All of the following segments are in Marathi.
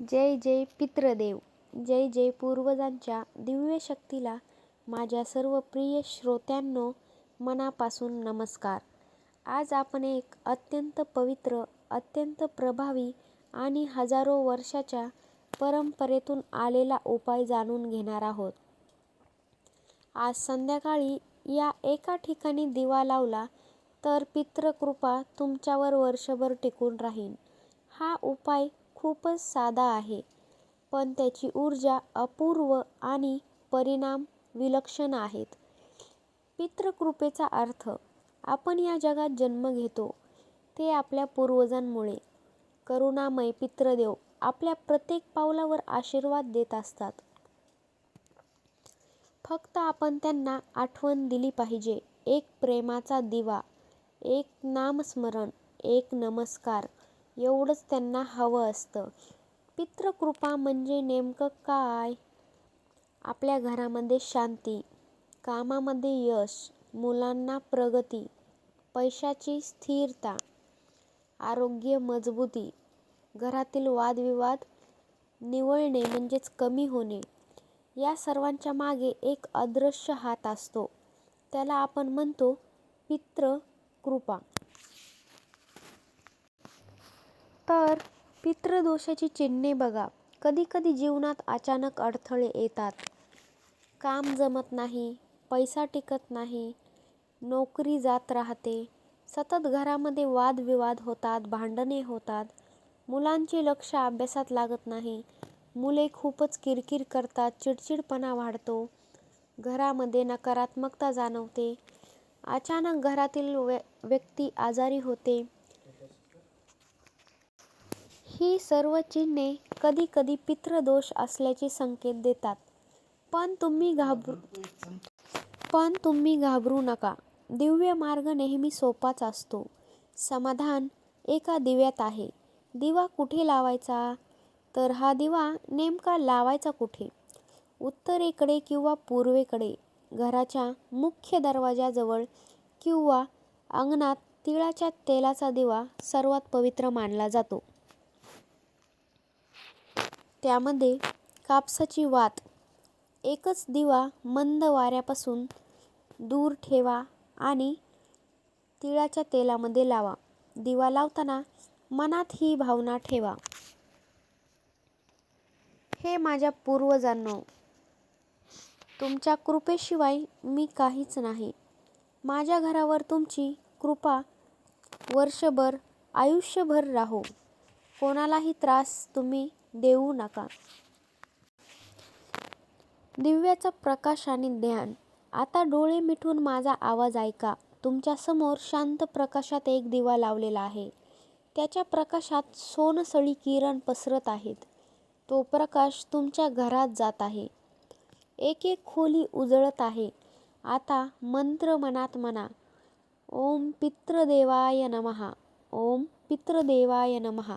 जय जय पितृदेव जय जय पूर्वजांच्या दिव्य शक्तीला माझ्या सर्व प्रिय श्रोत्यांनो मनापासून नमस्कार. आज आपण एक अत्यंत पवित्र अत्यंत प्रभावी आणि हजारो वर्षाच्या परंपरेतून आलेला उपाय जाणून घेणार आहोत. आज संध्याकाळी या एका ठिकाणी दिवा लावला तर पितृकृपा तुमच्यावर वर्षभर टिकून राहील हा उपाय खूपच साधा आहे. पण त्याची ऊर्जा अपूर्व आणि परिणाम विलक्षण आहेत. पितृकृपेचा अर्थ आपण या जगात जन्म घेतो ते आपल्या पूर्वजांमुळे. करुणामय पितृदेव आपल्या प्रत्येक पावलावर आशीर्वाद देत असतात. फक्त आपण त्यांना आठवण दिली पाहिजे. एक प्रेमाचा दिवा एक नामस्मरण एक नमस्कार एवढंच त्यांना हवं असतं. पितृकृपा म्हणजे नेमकं काय? आपल्या घरामध्ये शांती कामामध्ये यश मुलांना प्रगती पैशाची स्थिरता आरोग्य मजबूती घरातील वादविवाद निवळणे म्हणजेच कमी होणे या सर्वांच्या मागे एक अदृश्य हात असतो. त्याला आपण म्हणतो पितृकृपा. तर पितृदोषाची चिन्हे बघा. कधी कधी जीवनात अचानक अडथळे येतात. काम जमत नाही पैसा टिकत नाही नोकरी जात राहते सतत घरामध्ये वादविवाद होतात भांडणे होतात. मुलांचे लक्ष अभ्यासात लागत नाही. मुले खूपच किरकिर करतात चिडचिडपणा वाढतो. घरामध्ये नकारात्मकता जाणवते. अचानक घरातील व्य व्यक्ती आजारी होते. ही सर्व चिन्हे कधी कधी पितृदोष असल्याचे संकेत देतात. पण तुम्ही घाबरू पण तुम्ही घाबरू नका. दिव्य मार्ग नेहमी सोपाच असतो. समाधान एका दिव्यात आहे. दिवा कुठे लावायचा? तर हा दिवा नेमका लावायचा कुठे? उत्तरेकडे किंवा पूर्वेकडे? घराच्या मुख्य दरवाजाजवळ किंवा अंगणात तिळाच्या तेलाचा दिवा सर्वात पवित्र मानला जातो. त्यामध्ये कापसाची वात एकच दिवा मंद वाऱ्यापासून दूर ठेवा आणि तिळाच्या तेलामध्ये लावा. दिवा लावताना मनात ही भावना ठेवा. हे माझ्या पूर्वजांनो तुमच्या कृपेशिवाय मी काहीच नाही. माझ्या घरावर तुमची कृपा वर्षभर आयुष्यभर राहो. कोणालाही त्रास तुम्ही देऊ नका. दिव्याचा प्रकाश आणि ध्यान. आता डोळे मिटून माझा आवाज ऐका. तुमच्यासमोर शांत प्रकाशात एक दिवा लावलेला आहे. त्याच्या प्रकाशात सोनसळी किरण पसरत आहेत. तो प्रकाश तुमच्या घरात जात आहे. एक एक खोली उजळत आहे. आता मंत्र मनात म्हणा. ओम पितृदेवाय नमहा ओम पितृदेवाय नमहा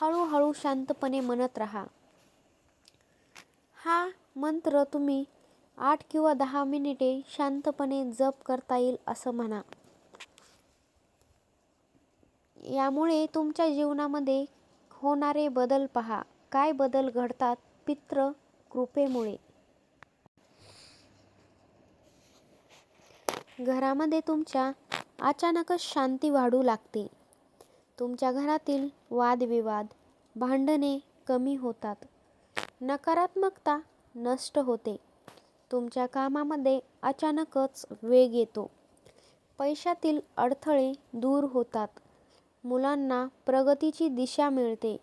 हळूहळू शांतपणे म्हणत राहा. हा मंत्र तुम्ही आठ किंवा दहा मिनिटे शांतपणे जप करता येईल असं म्हणा. यामुळे तुमच्या जीवनामध्ये होणारे बदल पहा. काय बदल घडतात? पितृ कृपेमुळे. घरामध्ये तुमच्या अचानकच शांती वाढू लागते. तुमच्या घरातील वादविवाद भांडणे कमी होतात. नकारात्मकता नष्ट होते. तुमच्या कामामध्ये अचानकच वेग येतो. पैशातील अडथळे दूर होतात. मुलांना प्रगतीची दिशा मिळते.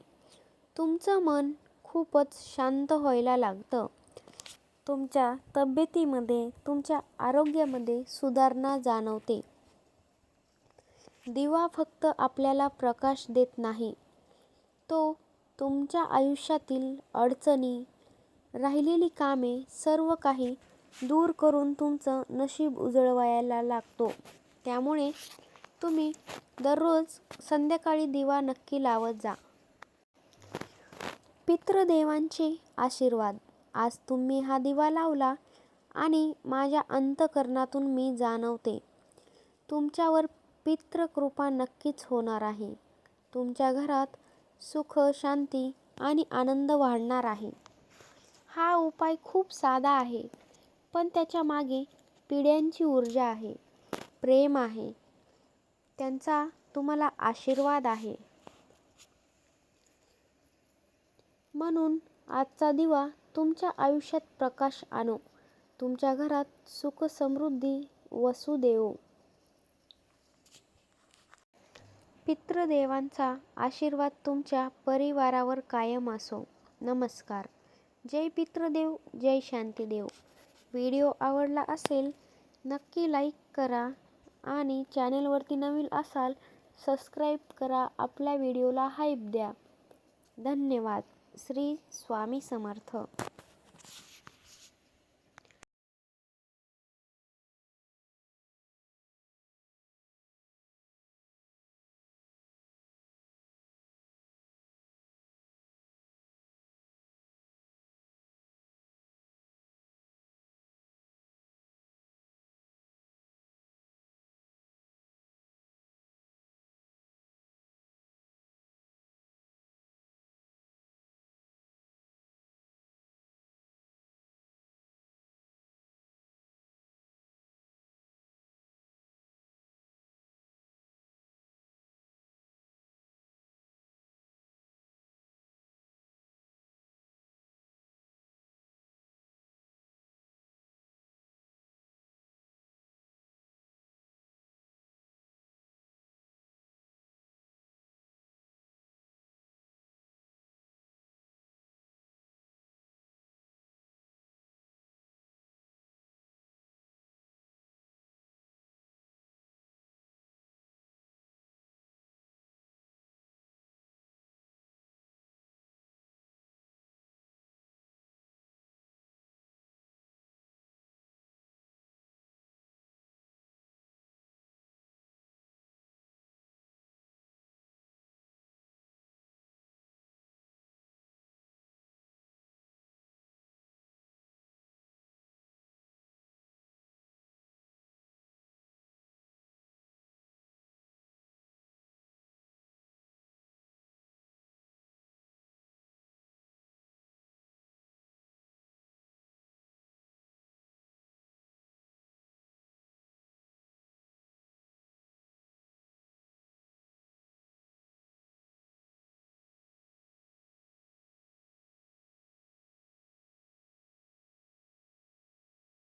तुमचं मन खूपच शांत व्हायला लागतं. तुमच्या तब्येतीमध्ये तुमच्या आरोग्यामध्ये सुधारणा जाणवते. दिवा फक्त आपल्याला प्रकाश देत नाही. तो तुमच्या आयुष्यातील अडचणी राहिलेली कामे सर्व काही दूर करून तुमचं नशीब उजळवायला लागतो. त्यामुळे तुम्ही दररोज संध्याकाळी दिवा नक्की लावत जा. पितृदेवांचे आशीर्वाद. आज तुम्ही हा दिवा लावला आणि माझ्या अंतकरणातून मी जाणवते. तुमच्यावर पितृकृपा नक्कीच होणार आहे. तुमच्या घरात सुख शांती आणि आनंद वाढणार आहे. हा उपाय खूप साधा आहे पण त्याच्यामागे पिढ्यांची ऊर्जा आहे प्रेम आहे. त्यांचा तुम्हाला आशीर्वाद आहे. म्हणून आजचा दिवा तुमच्या आयुष्यात प्रकाश आणो. तुमच्या घरात सुख समृद्धी वसू देवो पितृदेवांचा आशीर्वाद तुमच्या परिवारावर कायम असो. नमस्कार. जय पितृदेव जय शांतीदेव. व्हिडिओ आवडला असेल नक्की लाईक करा आणि चॅनेलवरती नवीन असाल सबस्क्राईब करा. आपल्या व्हिडिओला हाईप द्या. धन्यवाद. श्री स्वामी समर्थ.